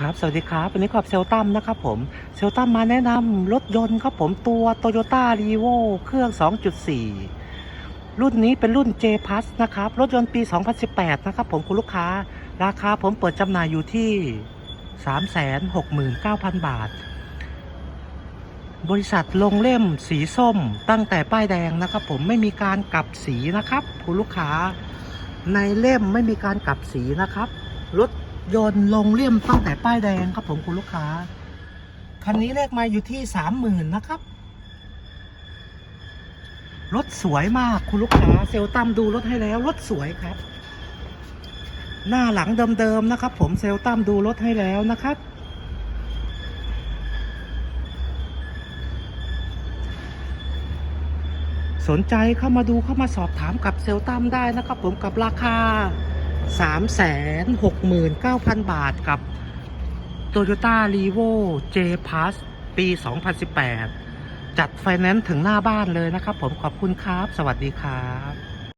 ครับ สวัสดีครับ วันนี้ขอบเซลตัมนะครับผม เซลตัมมาแนะนำรถยนต์ครับผมตัว Toyota r e v o เครื่อง 2.4 รุ่นนี้เป็นรุ่น J Plus นะครับ รถยนต์ปี 2018 นะครับผมคุณลูกค้า ราคาผมเปิดจำหน่ายอยู่ที่ 369,000 บาท บริษัทลงเล่มสีส้มตั้งแต่ป้ายแดงนะครับผมไม่มีการกลับสีนะครับ คุณลูกค้า ในเล่มไม่มีการกลับสีนะครับรถ ยนต์ลงเลี่ยมตั้งแต่ป้ายแดงครับผมคุณลูกค้า คันนี้เลขมาอยู่ที่สามหมื่นนะครับ รถสวยมากคุณลูกค้า เซลตัมดูรถให้แล้ว รถสวยครับ หน้าหลังเดิมๆนะครับ ผมเซลตัมดูรถให้แล้วนะครับสนใจเข้ามาดูเข้ามาสอบถามกับเซลตัมได้นะครับผมกับราคา 369,000 บาทกับ Toyota r e v o J Plus ปี 2018 จัดไฟแนนซ์ถึงหน้าบ้านเลยนะครับ ผมขอบคุณครับ สวัสดีครับ